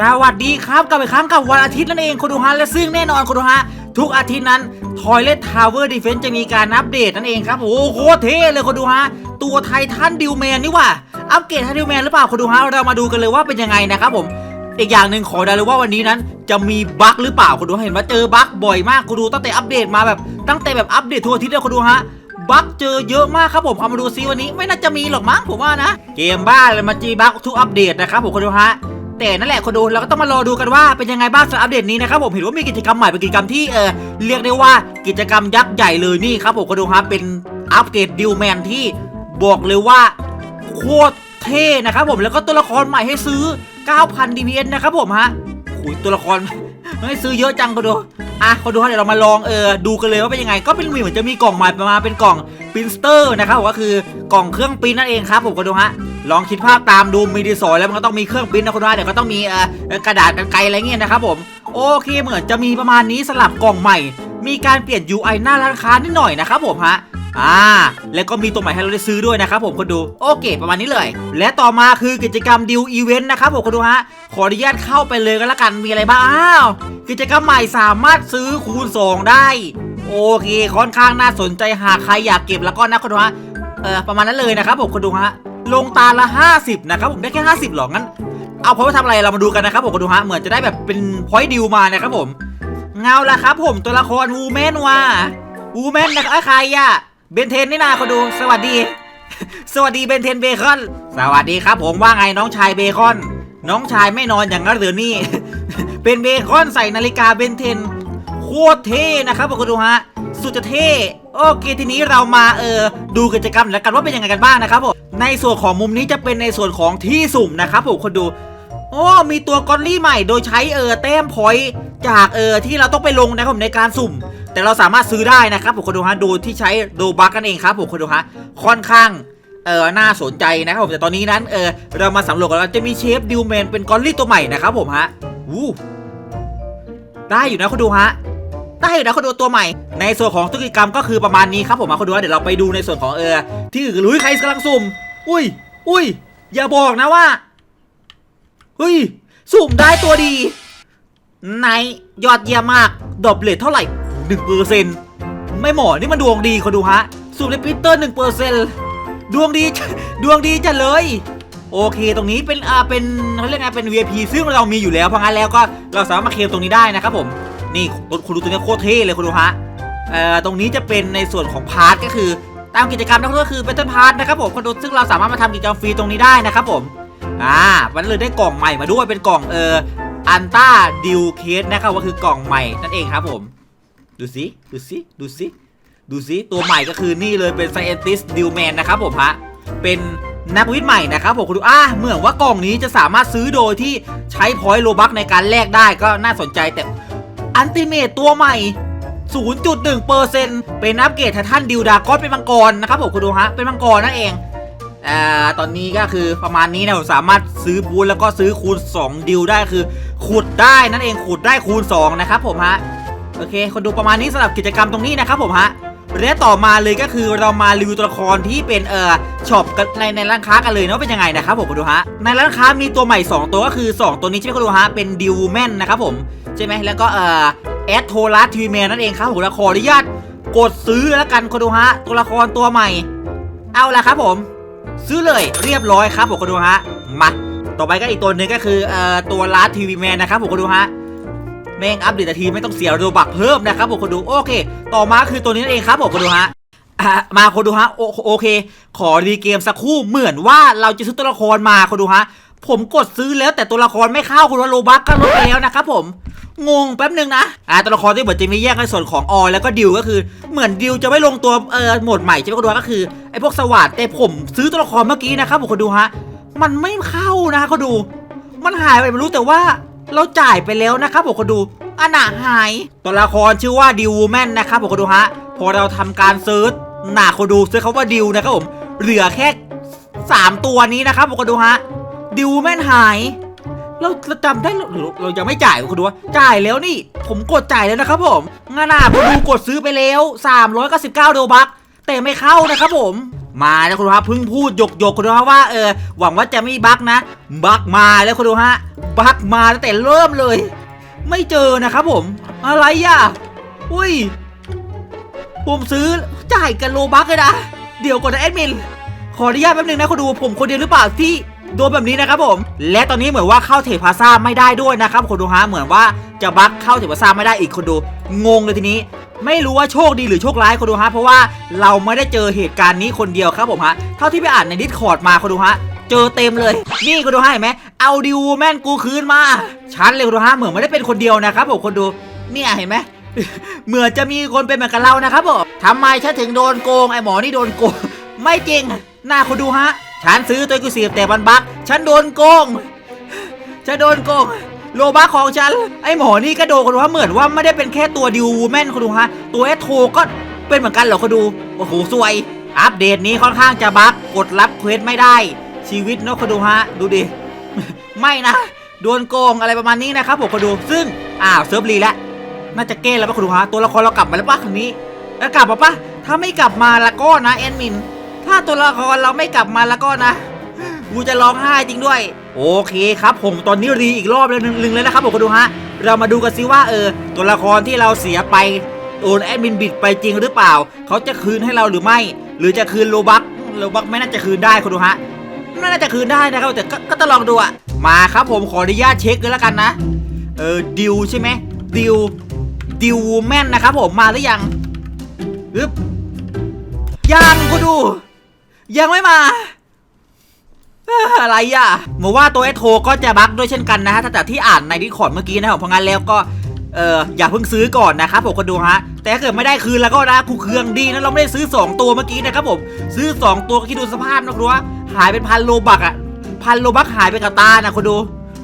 สวัสดีครับกลับไปครั้งกับวันอาทิตย์นั่นเองคุณดูฮะและซึ่งแน่นอนคุณดูฮะทุกอาทิตย์นั้น Toilet Tower Defense จะมีการอัปเดตนั่นเองครับ โอ้โหโคตรเท่เลยคุณดูฮะ ตัวไททันดิวแมนนี่ว่า อัปเกรดไททันดิวแมนหรือเปล่าคุณดูฮะ เรามาดูกันเลยว่าเป็นยังไงนะครับผม อีกอย่างหนึ่งขอได้เลยว่าวันนี้นั้น จะมีบั๊กหรือเปล่าคุณดูเห็นว่าเจอบั๊กบ่อยมากคุณดูตั้งแต่อัปเดตมาแบบตั้งแต่แบบอัปเดตทั่วอาทิตย์เลยคุณดูฮะบั๊กเจอเยอะมากครับผมเอามาดูซิวันนี้ไม่น่าจะมีหรอกมั้งผมว่านะ เกมบ้าเลยมาจีบั๊กทุกอัปเดตนะครับผมคุณดูฮะ แต่นั่นแหละคุณดูเราก็ต้องมารอดูกันว่าเป็นยังไงบ้างสำหรับอัปเดตนี้นะครับผมเห็นว่ามีกิจกรรมใหม่เป็นกิจกรรมที่เออเรียกได้ว่ากิจกรรมยักษ์ใหญ่เลยนี่ครับผมคุณดูฮะเป็นอัปเกรดดิวแมนที่บอกเลยว่าโคตรเท่นะครับผมแล้วก็ตัวละครใหม่ให้ซื้อ 9,000 DPS นะครับผมฮะโอ้ยตัวละครให้ซื้อเยอะจังก็ดูอะก็ดูฮะเดี๋ยวเรามาลองเออดูกันเลยว่าเป็นยังไง ก็เป็นเหมือนจะมีกล่องใหม่ประมาณเป็นกล่อง ปรินสเตอร์นะครับผมก็คือกล่องเครื่องปริ้นนั่นเองครับผมก็ดูฮะลองคิดภาพตามดูมีดีสอยแล้วมันก็ต้องมีเครื่องปริ้นนะคุณดูฮะเดี๋ยวก็ต้องมีกระดาษกันไกลอะไรเงี้ยนะครับผมโอเคเหมือนจะมีประมาณนี้สลับกล่องใหม่ มีการเปลี่ยน UI หน้าร้านค้านิดหน่อยนะครับผมฮะอ่า แล้วก็มีตัวใหม่ให้เราได้ซื้อด้วยนะครับผมคนดู โอเค ประมาณนี้เลย และต่อมาคือกิจกรรมดิวอีเวนต์นะครับผมคนดูฮะ ขออนุญาตเข้าไปเลยก็แล้วกัน มีอะไรบ้าง อ้าว กิจกรรมใหม่สามารถซื้อคูณ 2 ได้ โอเค ค่อนข้างน่าสนใจหากใครอยากเก็บแล้วก็นะคนดูฮะเออประมาณนั้นเลยนะครับผมคนดูฮะลงตาละ 50 นะครับผมได้แค่ 50หรองั้น เอาเพราะว่าทำอะไรเรามาดูกันนะครับผมคนดูฮะเหมือนจะได้แบบเป็นพอยต์ดิวมานะครับผมเงาละครับผมตัวละครวูแมนว่าวูแมนนะครับใครอะเบนเทนนี่นาเขาดูสวัสดี สวัสดีเบนเทนเบคอน สวัสดีครับ ผมว่าไงน้องชายเบคอน น้องชายไม่นอนอย่างนั้นหรือนี่ เป็นเบคอนใส่นาฬิกาเบนเทน คตรเท่นะครับผมคุณดูฮะสุดจะเท่โอเคทีนี้เรามาเออดูกิจกรรมแล้วกันว่าเป็นยังไงกันบ้างนะครับผมในส่วนของมุมนี้จะเป็นในส่วนของที่สุ่มนะครับผมคนดูโอ้มีตัวกอลลี่ใหม่โดยใช้เออแต้มพอยต์จากเออที่เราต้องไปลงนะครับผมในการสุ่ม แต่เราสามารถซื้อได้นะครับผมคนดูฮะโดยที่ใช้โดบักกันเองครับผมคนดูฮะค่อนข้างเออน่าสนใจนะครับผมแต่ตอนนี้นั้นเออเรามาสำรวจกันว่าจะมีเชฟดิวแมนเป็นกอลลี่ตัวใหม่นะครับผมฮะวู้ได้อยู่นะคุณดูฮะ ได้อยู่นะคุณดูตัวใหม่ ในส่วนของธุรกรรมก็คือประมาณนี้ครับผมมาคุณดูเดี๋ยวเราไปดูในส่วนของเออ ที่อื่นลุยใครกำลังสุ่ม อุ้ย อุ้ย อย่าบอกนะว่า เฮ้ย สุ่มได้ตัวดี ในยอดเยี่ยมมาก ดอบเลทเท่าไหร่หนึ่งเปอร์เซ็นต์ไม่หมอนี่มันดวงดีคนดูฮะ สุ่มในพิเตอร์หนึ่งเปอร์เซ็นต์ดวงดี ดวงดีจัดเลยโอเค ตรงนี้เป็นอ่าเป็นเขาเรียกไงเป็น VIP ซึ่งเรามีอยู่แล้ว เพราะงั้นแล้วก็เราสามารถมาเคลมตรงนี้ได้นะครับผม นี่คุณดูตัวนี้โคตรเท่เลยคุณดูฮะเอ่อตรงนี้จะเป็นในส่วนของพาร์ทก็คือตามกิจกรรมนั่นก็คือเป็นต้นพาร์ทนะครับผมคนดูซึ่งเราสามารถมาทำกิจกรรมฟรีตรงนี้ได้นะครับผมอ่ามันเลยได้กล่องใหม่มาด้วยเป็นกล่องเอ่ออันต้าดิวเคสนะครับก็คือกล่องใหม่นั่นเองครับผม ดูสิดูสิดูสิดูสิตัวใหม่ก็คือนี่เลยเป็น Scientist d i w m a n นะครับผมฮะเป็นนักวิทย์ใหม่นะครับผมคุณดูอ่าเหมือนว่ากล่องนี้จะสามารถซื้อโดยที่ใช้พอยต์โลบักในการแลกได้ก็น่าสนใจแต่ อันติเมตตัวใหม่ 0.1%เป็นอัปเกรดท่านดิวดากอนเป็นมังกรนะครับผมคุณดูฮะ เป็นมังกรนั่นเองอ่าตอนนี้ก็คือประมาณนี้นะผมสามารถซื้อบูลแล้วก็ซื้อคูณ 2 ดิวได้คือ ขุดได้นั่นเองขุดได้คูณ 2 นะครับผมฮะ โอเค คนดูประมาณนี้สำหรับกิจกรรมตรงนี้นะครับผมฮะ และต่อมาเลยก็คือเรามารีวิวตัวละครที่เป็นเอ่อช็อปในในร้านค้ากันเลยเนาะเป็นยังไงนะครับผมคุณดูฮะในร้านค้ามีตัวใหม่ 2 ตัวก็คือ 2 ตัวนี้ใช่ไหมคุณดูฮะเป็นดิวแมนนะครับผมใช่ไหมแล้วก็เอ่อแอดโทรัสทีวีแมนนั่นเองครับผมล้วขออนุญาตกดซื้อแล้วกันคุณดูฮะตัวละครตัวใหม่ เอาละครับผม ซื้อเลยเรียบร้อยครับผมคนดูฮะมาต่อไปก็อีกตัวหนึ่งก็คือเอ่อตัวลาร์ทีวีแมนนะครับผมคนดูฮะ แม่งอัปเดตนาทีไม่ต้องเสียโรบักเพิ่มนะครับผมคนดูโอเค ต่อมาคือตัวนี้นั่นเองครับผมคนดูฮะมาคนดูฮะโอโอเค ขอรีเกมสักครู่เหมือนว่าเราจะซื้อตัวละครมาคนดูฮะผมกดซื้อแล้วแต่ตัวละครไม่เข้าคุณว่าโรบักก็ลดไปแล้วนะครับผมงงแป๊บหนึ่งนะอ่าตัวละครที่เหมือนจะมีแยกในส่วนของออแล้วก็ดิวก็คือเหมือนดิวจะไม่ลงตัวเอ่อโหมดใหม่ใช่ไหมคุณดูก็คือไอ้พวกสวัสดแต่ผมซื้อตัวละครเมื่อกี้นะครับผมคุณดูฮะมันไม่เข้านะคุณดู มันหายไปไม่รู้แต่ว่า เราจ่ายไปแล้วนะครับผมคุณดูอันน่ะหาย ตัวละครชื่อว่าดิวแมนนะครับผมคุณดูฮะ พอเราทำการเซิร์ชหนาคุณดูเซิร์ชเขาว่าดิวนะครับผม เหลือแค่สามตัวนี้นะครับผมคุณดูฮะ ดิวแมนหายเราเราจำได้หรือเราเรายังไม่จ่ายคุณดูว่าจ่ายแล้วนี่ ผมกดจ่ายแล้วนะครับผมงานหนาผมดูกดซื้อไปแล้ว399โดบักแต่ไม่เข้านะครับผม มาแล้วคุณดูฮะเพิ่งพูดหยกหยกคุณดูฮะว่าเออหวังว่าจะไม่บั๊กนะบั๊กมาแล้วคุณดูฮะบั๊กมาตั้งแต่เริ่มเลย ไม่เจอนะครับผม อะไรอะอุ้ยผมซื้อจ่ายกันโลบั๊กเลยนะเดี๋ยวก่อนนะแอดมินขออนุญาตแป๊บนึงนะคุณดูผมคนเดียวหรือเปล่าที่โดนแบบนี้นะครับผม และตอนนี้เหมือนว่าเข้าเทพาซ่าไม่ได้ด้วยนะครับคุณดูฮะเหมือนว่าจะบั๊กเข้าเทพาซ่าไม่ได้อีกคนดูงงเลยทีนี้ ไม่รู้ว่าโชคดีหรือโชคร้ายคนดูฮะเพราะว่าเราไม่ได้เจอเหตุการณ์นี้คนเดียวครับผมฮะเท่าที่ไปอ่านในดิสคอร์ดมาคนดูฮะเจอเต็มเลย นี่คนดูฮะเห็นไหมเอาดิวแม่นกูคืนมาฉันเลยคนดูฮะเหมือนไม่ได้เป็นคนเดียวนะครับผมคนดูเนี่ยเห็นไหมเหมือนจะมีคนเป็นเหมือนกับเรานะครับผมทำไมฉันถึงโดนโกงไอ้หมอนี่โดนโกง ไม่จริงหน้าคุณดูฮะฉันซื้อตัวกุศีแต่บันบักฉันโดนโกงฉันโดนโกง โลบักของฉัน ไอ้หมอนี่ก็โดนคุณดูฮะเหมือนว่าไม่ได้เป็นแค่ตัวดิววูแมนคุณดูฮะ ตัวเอโทก็เป็นเหมือนกันเหรอคุณดู โอ้โหสวย อัปเดตนี้ค่อนข้างจะบักกดรับเควสไม่ได้ ชีวิตเนอะคุณดูฮะ ดูดิ ไม่นะ โดนโกงอะไรประมาณนี้นะครับผมคุณดู ซึ่ง อ้าวเซิร์ฟรีแล้ว น่าจะเก้แล้วป่ะคุณดูฮะ ตัวละครเรากลับมาแล้วป่ะครั้งนี้แล้วกลับมาป่ะ ถ้าไม่กลับมาแล้วก็นะแอนมิน ถ้าตัวละครเราไม่กลับมาแล้วก็นะ กูจะร้องไห้จริงด้วย โอเคครับผมตอนนี้รีอีกรอบแล้วหนึ่งเลยนะครับผมคุณดูฮะ เรามาดูกันซิว่าเออตัวละครที่เราเสียไปโดนแอดมินบิดไปจริงหรือเปล่า เขาจะคืนให้เราหรือไม่ หรือจะคืนโลบักโลบักไม่น่าจะคืนได้คุณดูฮะน่าจะคืนได้นะครับแต่ก็ก็ต้องลองดูอะมาครับผมขออนุญาตเช็คเลยแล้วกันนะ เออดิวใช่ไหมดิวดิวแมนนะครับผมมาหรือยังอึ๊บยังกูดู ยังไม่มา อะไรอะหมือนว่าตัวเอสโทก็จะบั๊กด้วยเช่นกันนะฮะถ้าแต่ที่อ่านในดิคอร์ดเมื่อกี้นะครับเพราะงั้นแล้วก็เอออย่าเพิ่งซื้อก่อนนะครับผมคนดูฮะ แต่ถ้าเกิดไม่ได้คืนแล้วก็นะกูเครืองดีนะเราไม่ได้ซื้อ 2 ตัวเมื่อกี้นะครับผมซื้อ 2 ตัวก็คิดดูสภาพนะคุณดูว่าหายเป็นพันโลบักอะพันโลบักหายไปกับตานะคุณดู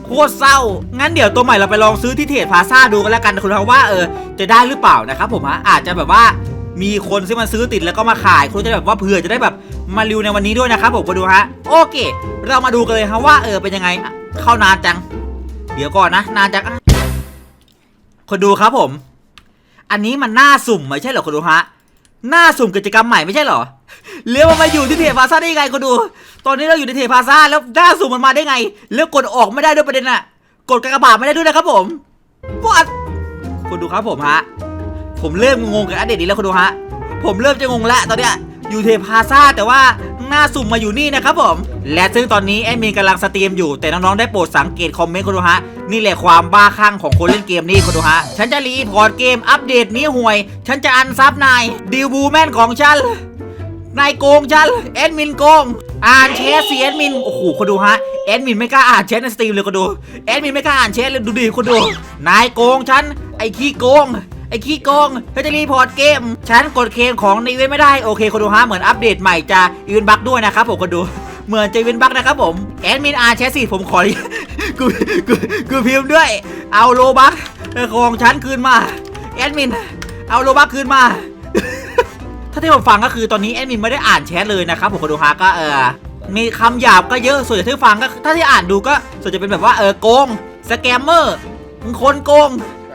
โคตรเศร้า งั้นเดี๋ยวตัวใหม่เราไปลองซื้อที่เทรดพาซ่าดูกันแล้วกันนะคุณครับว่าเออจะได้หรือเปล่านะครับผมฮะอาจจะแบบว่า มีคนที่มาซื้อติดแล้วก็มาขายคุณจะแบบว่าเผื่อจะได้แบบมารีวิวในวันนี้ด้วยนะครับผมมาดูฮะโอเค เรามาดูกันเลยฮะว่าเออเป็นยังไงเข้านานจัง เดี๋ยวก่อนนะ นานจังคนดูครับผม อันนี้มันหน้าสุ่มไม่ใช่เหรอคนดูฮะหน้าสุ่มกิจกรรมใหม่ไม่ใช่เหรอเลี้ยวมันมาอยู่ที่เทพาซ่าได้ยังไงคนดู ตอนนี้เราอยู่ในเทพาซ่าแล้วหน้าสุ่มมันมาได้ไง แล้วกดออกไม่ได้ด้วยประเด็นอะกดกากบาทไม่ได้ด้วยนะครับผมวัดคุณดูครับผมฮะ ผมเริ่มงงกับอัปเดตนี้แล้วคุณดูฮะ ผมเริ่มจะงงแล้วตอนเนี้ยอยู่เทพาซาแต่ว่าหน้าสุ่มมาอยู่นี่นะครับผม และซึ่งตอนนี้แอดมินกำลังสตรีมอยู่ แต่น้องๆได้โปรดสังเกตคอมเมนต์คุณดูฮะ นี่แหละความบ้าคลั่งของคนเล่นเกมนี่คุณดูฮะ ฉันจะรีพอร์ตเกมอัปเดตนี้ห่วย ฉันจะอันซับนายดิวบูแมนของฉันนายโกงฉันแอดมินโกง อ่านแชทสิแอดมินโอ้โหคนดูฮะแอดมินไม่กล้าอ่านแชทในสตรีมเลยคนดูแอดมินไม่กล้าอ่านแชทเลยดูดิคนดู นายโกงฉันไอ้ขี้โกง ไอ้ขี้โกงเธอจะรีพอร์ตเกม ฉันกดเคนของในอีเวนไม่ได้ โอเคคนดูฮะเหมือนอัปเดตใหม่จะอีเวนบั๊กด้วยนะครับผมคนดูเหมือนจะอีเวนบั๊กนะครับผมแอดมินอ่านแชทสิผมขอกูกูกูพิมพ์ด้วย เอาโลบั๊กของฉันคืนมาแอดมิน เอาโลบั๊กคืนมาถ้าที่ผมฟังก็คือตอนนี้แอดมินไม่ได้อ่านแชทเลยนะครับผมคนดูฮะก็เออมีคำหยาบก็เยอะส่วนใหญ่ที่ฟังก็ถ้าที่อ่านดูก็ส่วนจะเป็นแบบว่าเออโกงสแกมเมอร์คนโกง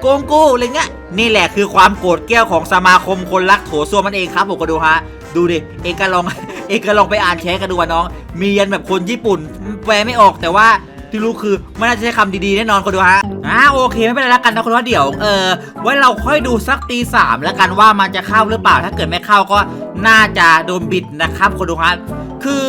โกงกูอะไรเงี้ยนี่แหละคือความโกรธแก้วของสมาคมคนรักโถส้วมมันเองครับผมก็ดูฮะดูดิเองก็ลองเองก็ลองไปอ่านแชทกันดูว่าน้อง มียันแบบคนญี่ปุ่นแปลไม่ออกแต่ว่าที่รู้คือไม่น่าจะใช้คำดีๆแน่นอนคนดูฮะอ่าโอเคไม่เป็นไรแล้วกันนะคนว่าเดี๋ยวเออไว้เราค่อยดูสักตีสามแล้วกันว่ามันจะเข้าหรือเปล่าถ้าเกิดไม่เข้าก็น่าจะโดนบิดนะครับคนดูฮะคือ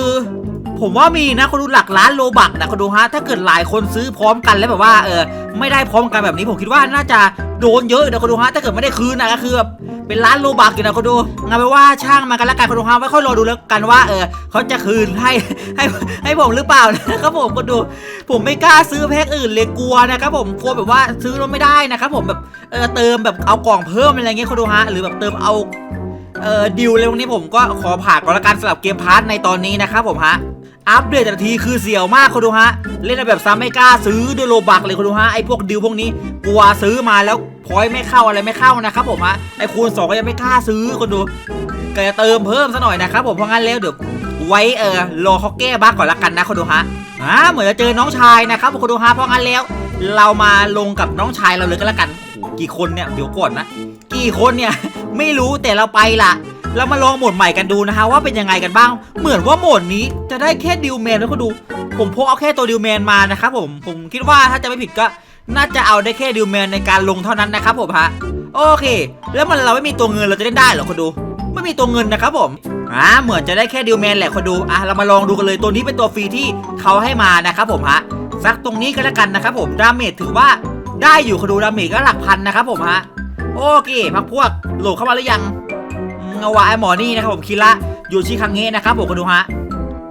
ผมว่ามีนะคนดูหลักล้านโลบักนะคนดูฮะถ้าเกิดหลายคนซื้อพร้อมกันแล้วแบบว่าเออไม่ได้พร้อมกันแบบนี้ผมคิดว่าน่าจะโดนเยอะนะคนดูฮะถ้าเกิดไม่ได้คืนนะก็คือแบบเป็นล้านโลบักอยู่นะคนดูงั้นไปว่าช่างมากันแล้วกันคนดูฮะไว้ค่อยรอดูแล้วกันว่าเออเขาจะคืนให้ให้ให้ผมหรือเปล่านะครับผมคนดูผมไม่กล้าซื้อแพ็คอื่นเลยกลัวนะครับผมกลัวแบบว่าซื้อแล้วไม่ได้นะครับผมแบบเออเติมแบบเอากล่องเพิ่มอะไรเงี้ยคนดูฮะหรือแบบเติมเอาเอ่อดิวอะไรพวกนี้ผมก็ขอผ่านก่อนละกันสำหรับเกมพาร์ทในตอนนี้นะครับผมฮะ อัปเดตแต่ละทีคือเสียวมากคนดูฮะ เล่นแบบซ้ำไม่กล้าซื้อด้วยโลบักเลยคนดูฮะไอพวกดิวพวกนี้กลัวซื้อมาแล้วพอยไม่เข้าอะไรไม่เข้านะครับผมฮะไอคูณสองก็ยังไม่กล้าซื้อคนดูก็จะเติมเพิ่มซะหน่อยนะครับผมเพราะงั้นแล้วเดี๋ยวไว้เออรอเขาแก้บั๊กก่อนละกันนะคนดูฮะอ่าเหมือนจะเจอน้องชายนะครับคนดูฮะเพราะงั้นแล้ว เรามาลงกับน้องชายเราเลยก็แล้วกันกี่คนเนี่ยเดี๋ยวก่อนนะ กี่คนเนี่ย ไม่รู้แต่เราไปละเรามาลองโหมดใหม่กันดูนะฮะว่าเป็นยังไงกันบ้าง เหมือนว่าโหมดนี้จะได้แค่ดิวแมนแล้วก็ดู ผมพกเอาแค่ตัวดิวแมนมานะครับผมผมคิดว่าถ้าจะไม่ผิดก็น่าจะเอาได้แค่ดิวแมนในการลงเท่านั้นนะครับผมฮะโอเค แล้วมันเราไม่มีตัวเงินเราจะเล่นได้เหรอคนดู ไม่มีตัวเงินนะครับผมอ่าเหมือนจะได้แค่ดิวแมนแหละคนดูอะเรามาลองดูกันเลยตัวนี้เป็นตัวฟรีที่เขาให้มานะครับผมฮะสักตรงนี้ก็แล้วกันนะครับผมดาเมจถือว่าได้อยู่คนดูดาเมจก็หลักพันนะครับผมฮะ โอเคพักพวกโหลดเข้ามาหรือยังเอาวะไอหมอนี่นะครับผมคิระโยชิคังเงะนะครับผมคนดูฮะ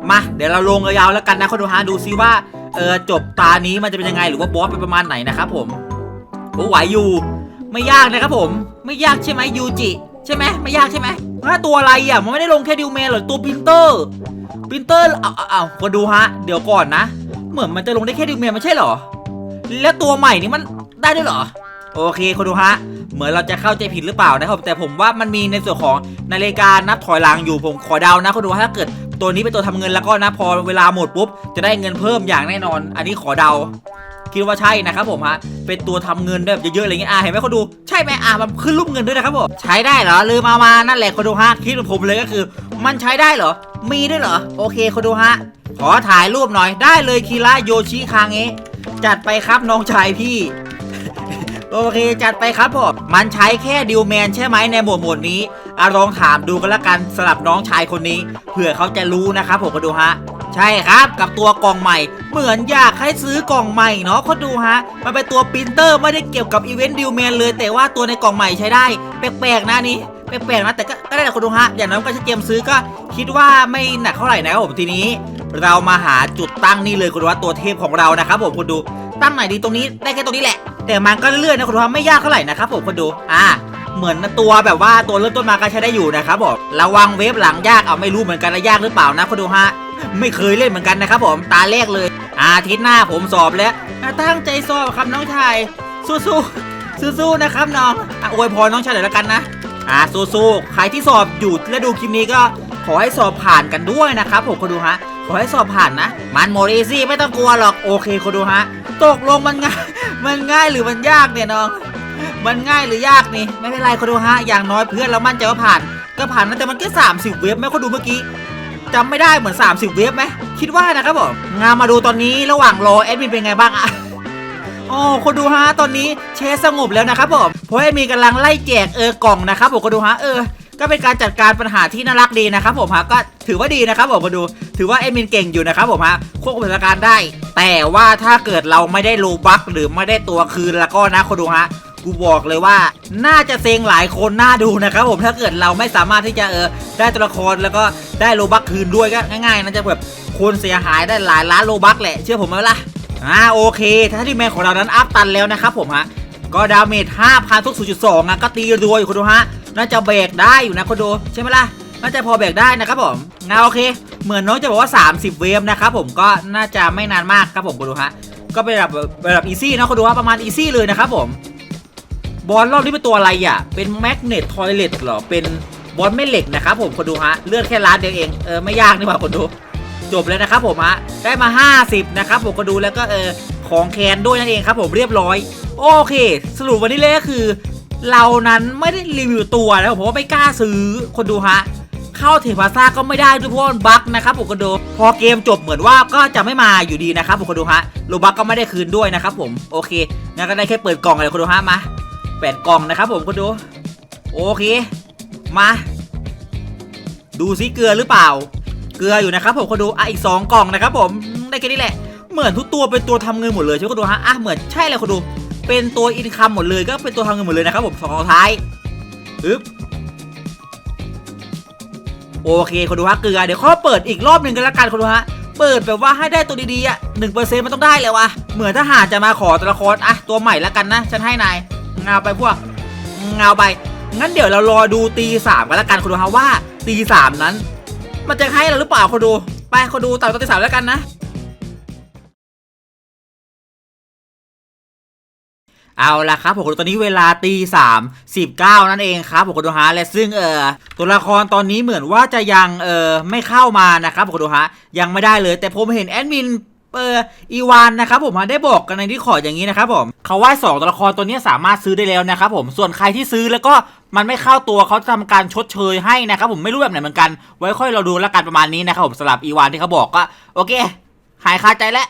มาเดี๋ยวเราลงยาวๆแล้วกันนะคนดูฮะดูซิว่าเออจบตานี้มันจะเป็นยังไงหรือว่าบอสเป็นประมาณไหนนะครับผมโอ้ไหวอยู่ ไม่ยากนะครับผม ไม่ยากใช่ไหมยูจิใช่ไหมไม่ยากใช่ไหมถ้าตัวอะไรอะมันไม่ได้ลงแค่ดิวแมนหรอตัวปรินเตอร์ปรินเตอร์เอาเอาเอาคนดูฮะเดี๋ยวก่อนนะ เหมือนมันจะลงได้แค่ดิวแมนไม่ใช่หรอ แล้วตัวใหม่นี่มันได้ด้วยเหรอ โอเคคนดูฮะ เหมือนเราจะเข้าใจผิดหรือเปล่านะครับ แต่ผมว่ามันมีในส่วนของนาฬิกานับถอยหลังอยู่ผมขอเดานะคนดูฮะถ้าเกิดตัวนี้เป็นตัวทำเงินแล้วก็นะพอเวลาหมดปุ๊บจะได้เงินเพิ่มอย่างแน่นอน อันนี้ขอเดา คิดว่าใช่นะครับผมฮะเป็นตัวทำเงินแบบเยอะๆอะไรเงี้ยอะเห็นไหมคนดูใช่ไหมอะมันขึ้นรูปเงินด้วยนะครับผมใช้ได้เหรอลืมเอามานั่นแหละคนดูฮะคิดเหมือนผมเลยก็คือ มันใช้ได้เหรอ มีด้วยเหรอโอเคคนดูฮะขอถ่ายรูปหน่อยได้เลยคีระโยชิคางเงจัดไปครับน้องชายพี่ โอเคจัดไปครับผมมันใช้แค่ดิวแมนใช่ไหมในหมวดหมวดนี้อะลองถามดูกันละกันสำหรับน้องชายคนนี้เผื่อเขาจะรู้นะครับผมก็ดูฮะใช่ครับกับตัวกล่องใหม่ เหมือนอยากให้ซื้อกล่องใหม่เนาะเขาดูฮะมันเป็นตัวปรินเตอร์ไม่ได้เกี่ยวกับอีเวนต์ดิวแมนเลย แต่ว่าตัวในกล่องใหม่ใช้ได้แปลกๆนะนี่แปลกๆนะแต่ก็ก็ได้แหละคนดูฮะอย่างน้อยก็จะเตรียมซื้อก็คิดว่าไม่หนักเท่าไหร่นะครับผมทีนี้ เรามาหาจุดตั้งนี่เลยคุณดูว่าตัวเทพของเรานะครับผมคุณดูตั้งไหนดีตรงนี้ได้แค่ตรงนี้แหละ แต่มันก็เรื่อยๆนะคุณดูว่าไม่ยากเท่าไหร่นะครับผมคุณดู อ่า เหมือนตัวแบบว่าตัวเริ่มต้นมาก็ใช้ได้อยู่นะครับผมระวังเวฟหลังยากเอาไม่รู้เหมือนกันนะยากหรือเปล่านะคุณดูฮะไม่เคยเล่นเหมือนกันนะครับผมตาแรกเลย อาทิตย์หน้าผมสอบแล้วตั้งใจสอบครับน้องชายสู้ๆสู้ๆนะครับน้องอวยพรน้องชายหน่อยละกันนะอ่าสู้ๆใครที่สอบอยู่และดูคลิปนี้ก็ขอให้สอบผ่านกันด้วยนะครับผมคนดูฮะขอให้สอบผ่านนะ มันโมดีซี่ไม่ต้องกลัวหรอกโอเคคนดูฮะ ตกลงมันง่าย มันง่ายหรือมันยากเนี่ยน้อง มันง่ายหรือยากนี่ ไม่เป็นไรคนดูฮะ อย่างน้อยเพื่อนเรามั่นใจว่าผ่าน ก็ผ่านนะแต่มันแค่สามสิบเว็บไหมคนดูเมื่อกี้จำไม่ได้เหมือน 30 เว็บไหมคิดว่านะครับผมงานมาดูตอนนี้ระหว่างรอแอดมินเป็นไงบ้างอะโอ้คนดูฮะตอนนี้เชสสงบแล้วนะครับผมเพราะแอดมินกำลังไล่แจกเออกล่องนะครับผมคนดูฮะเออ ก็เป็นการจัดการปัญหาที่น่ารักดีนะครับผมฮะก็ถือว่าดีนะครับผมคนดู ถือว่าแอดมินเก่งอยู่นะครับผมฮะควบคุมสถานการณ์ได้ แต่ว่าถ้าเกิดเราไม่ได้โลบัคหรือไม่ได้ตัวคืนแล้วก็นะคนดูฮะกูบอกเลยว่าน่าจะเซ็งหลายคนน่าดูนะครับผมถ้าเกิดเราไม่สามารถที่จะเออได้ตัวละครแล้วก็ได้โลบัคคืนด้วยก็ง่ายๆนะจะแบบคนเสียหายได้หลายล้านโลบัคแหละเชื่อผมไหมล่ะอ่าโอเคถ้าที่แมนของเรานั้นอัพตันแล้วนะครับผมฮะก็ดาเมจ5,000ทุก0.2อะก็ตีรัวอยู่คุณดูฮะ น่าจะแบรกได้อยู่นะคุณดูใช่ไหมล่ะน่าจะพอแบรกได้นะครับผมงาโอเค เหมือนน้องจะบอกว่า 30 เวฟนะครับผมก็น่าจะไม่นานมากครับผมคุณดูฮะก็เป็นแบบแบบอีซี่นะคุณดูฮะประมาณอีซี่เลยนะครับผมบอลรอบนี้เป็นตัวอะไรอะ เป็นแมกเนตทอยเลตเหรอ เป็นบอลไม่เหล็กนะครับผมคนดูฮะ เลือดแค่ล้านเดียวเอง เออไม่ยากนี่หว่าคนดู จบแล้วนะครับผมฮะ ได้มา 50 นะครับผมคนดูแล้วก็เออของแคนด้วยนั่นเองครับผมเรียบร้อย โอเค สรุปวันนี้เลยก็คือ เรานั้นไม่ได้รีวิวตัวนะครับผมเพราะว่าไม่กล้าซื้อคนดูฮะ เข้าเทพาซ่าก็ไม่ได้ด้วยเพราะว่ามันบั๊กนะครับผมคนดูพอเกมจบเหมือนว่าก็จะไม่มาอยู่ดีนะครับผมคนดูฮะโลบักก็ไม่ได้คืนด้วยนะครับผมโอเคงั้นก็ได้แค่เปิดกล่องเลยคนดูฮะมาแปดกล่องนะครับผมคุณดูโอเคมา ดูซิเกลือหรือเปล่า เกลืออยู่นะครับผมคุณดูอะอีกสองกล่องนะครับผมได้แค่นี้แหละเหมือนทุกตัวเป็นตัวทำเงินหมดเลยใช่ไหมคุณดูฮะอะเหมือนใช่เลยคุณดู เป็นตัวอินคัมหมดเลยก็เป็นตัวทำเงินหมดเลยนะครับผมสองกล่องท้ายอึ๊บโอเคคุณดูฮะเกลือเดี๋ยวขอเปิดอีกรอบหนึ่งกันละกันคุณดูฮะเปิดแบบว่าให้ได้ตัวดีๆอะหนึ่งเปอร์เซ็นต์มันต้องได้เลยวะเหมือนทหารจะมาขอตัวละครอะตัวใหม่ละกันนะ ฉันให้นายเงาไปพวกเงาไปงั้นเดี๋ยวเรารอดูตีสามกันละกันคุณดูฮะว่าตีสามนั้น มันจะให้เราหรือเปล่าคุณดูไปคุณดูต่อตีสามแล้วกันนะ เอาละครับผมตอนนี้เวลาตีสามสิบเก้านั่นเองครับผมคุณดูฮะและซึ่งเออตัวละครตอนนี้เหมือนว่าจะยังเออไม่เข้ามานะครับผมคุณดูฮะยังไม่ได้เลย แต่ผมเห็นแอดมินเอออีวานนะครับผมได้บอกกันในที่ขออย่างนี้นะครับผมเขาว่าสองตัวละครตัวนี้สามารถซื้อได้แล้วนะครับผมส่วนใครที่ซื้อแล้วก็มันไม่เข้าตัวเขาจะทำการชดเชยให้นะครับผมไม่รู้แบบไหนเหมือนกัน ไว้ค่อยเราดูแล้วกันประมาณนี้นะครับผมสำหรับอีวานที่เขาบอกก็โอเค หายคาใจแล้ว